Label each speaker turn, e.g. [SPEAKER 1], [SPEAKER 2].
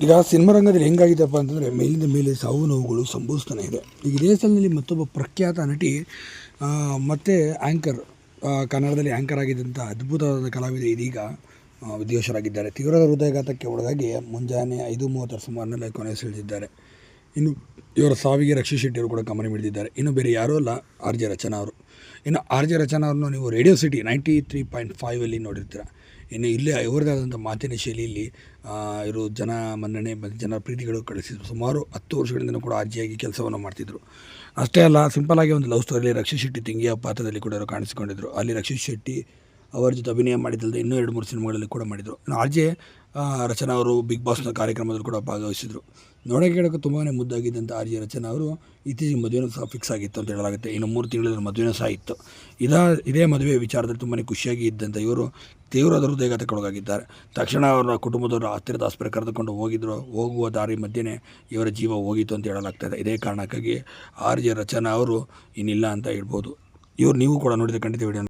[SPEAKER 1] ಈಗ ಸಿನಿಮಾ ರಂಗದಲ್ಲಿ ಹೆಂಗಾಗಿದೆಪ್ಪ ಅಂತಂದರೆ ಮೇಲಿಂದ ಮೇಲೆ ಸಾವು ನೋವುಗಳು ಸಂಭವಿಸ್ತಾನೆ ಇದೆ. ಈಗ ಇದೇ ಮತ್ತೊಬ್ಬ ಪ್ರಖ್ಯಾತ ನಟಿ ಮತ್ತು ಆ್ಯಂಕರ್ ಕನ್ನಡದಲ್ಲಿ ಆ್ಯಂಕರ್ ಆಗಿದ್ದಂಥ ಅದ್ಭುತವಾದ ಕಲಾವಿದೆ ಇದೀಗ ವಿದೇಶರಾಗಿದ್ದಾರೆ ತೀವ್ರ ಹೃದಯಘಾತಕ್ಕೆ ಒಳಗಾಗಿ ಮುಂಜಾನೆ ಐದು ಮೂವತ್ತರ ಸುಮಾರಿನಲ್ಲಿ ಸೆಳೆದಿದ್ದಾರೆ ಇನ್ನು ಇವರ ಸಾವಿಗೆ ರಕ್ಷಿ ಶೆಟ್ಟಿ ಅವರು ಕೂಡ ಗಮನ ಮಿಡಿದಿದ್ದಾರೆ. ಇನ್ನು ಬೇರೆ ಯಾರೂ ಅಲ್ಲ, ಆರ್ ಜೆ ರಚನಾ ಅವರು. ಇನ್ನು ಆರ್ ಜೆ ರಚನವ್ರನ್ನ ನೀವು Radio City ninety three point ಫೈವಲ್ಲಿ ನೋಡಿರ್ತೀರ. ಇನ್ನು ಇಲ್ಲಿ ಆದಂಥ ಮಾತಿನ ಶೈಲಿಯಲ್ಲಿ ಇವರು ಜನ ಮನ್ನಣೆ ಜನರ ಪ್ರೀತಿಗಳು ಕಳಿಸಿದ್ರು ಸುಮಾರು ಹತ್ತು ವರ್ಷಗಳಿಂದ ಕೂಡ ಅಜ್ಜಿಯಾಗಿ ಕೆಲಸವನ್ನು ಮಾಡ್ತಿದ್ರು. ಅಷ್ಟೇ ಅಲ್ಲ, ಸಿಂಪಲ್ ಆಗಿ ಒಂದು ಲವ್ ಸ್ಟೋರಿಯಲ್ಲಿ ರಕ್ಷಿತ್ ಶೆಟ್ಟಿ ತಿಂಗಿಯ ಪಾತ್ರದಲ್ಲಿ ಕೂಡ ಅವರು ಕಾಣಿಸಿಕೊಂಡಿದ್ರು. ಅಲ್ಲಿ ರಕ್ಷಿತ್ ಶೆಟ್ಟಿ ಅವರ ಜೊತೆ ಅಭಿನಯ ಮಾಡಿದ್ದಲ್ಲದೆ ಇನ್ನೂ ಎರಡು ಮೂರು ಸಿನಿಮಾಗಳಲ್ಲಿ ಕೂಡ ಮಾಡಿದರು. ಆರ್ ಜೆ ರಚನಾ ಅವರು ಬಿಗ್ ಬಾಸ್ನ ಕಾರ್ಯಕ್ರಮದಲ್ಲಿ ಕೂಡ ಭಾಗವಹಿಸಿದರು. ನೋಡೋಕೆ ಕೇಳೋಕೆ ತುಂಬಾ ಮುದ್ದಾಗಿದ್ದಂಥ ಆರ್ ಜೆ ರಚನಾ ಅವರು ಇತ್ತೀಚೆಗೆ ಮದುವೆನೂ ಸಹ ಫಿಕ್ಸ್ ಆಗಿತ್ತು ಅಂತ ಹೇಳಲಾಗುತ್ತೆ. ಇನ್ನು ಮೂರು ತಿಂಗಳಲ್ಲಿ ಮದುವೆನೂ ಸಹ ಇತ್ತು. ಇದಾ, ಇದೇ ಮದುವೆ ವಿಚಾರದಲ್ಲಿ ತುಂಬಾ ಖುಷಿಯಾಗಿ ಇದ್ದಂಥ ಇವರು ತೀವ್ರ ಹೃದಯಘಾತಕ್ಕೊಳಗಾಗಿದ್ದಾರೆ ತಕ್ಷಣ ಅವರ ಕುಟುಂಬದವರು ಹತ್ತಿರದ ಆಸ್ಪತ್ರೆ ಕರೆದುಕೊಂಡು ಹೋಗಿದ್ರು. ಹೋಗುವ ದಾರಿ ಮಧ್ಯೆ ಇವರ ಜೀವ ಹೋಗಿತ್ತು ಅಂತ ಹೇಳಲಾಗ್ತದೆ ಇದೇ. ಕಾರಣಕ್ಕಾಗಿ ಆರ್ ಜೆ ರಚನಾ ಅವರು ಇನ್ನಿಲ್ಲ ಅಂತ ಹೇಳ್ಬೋದು. ಇವರು ನೀವು ಕೂಡ ನೋಡಿದ ಖಂಡಿತ ವಿಡಿಯೋ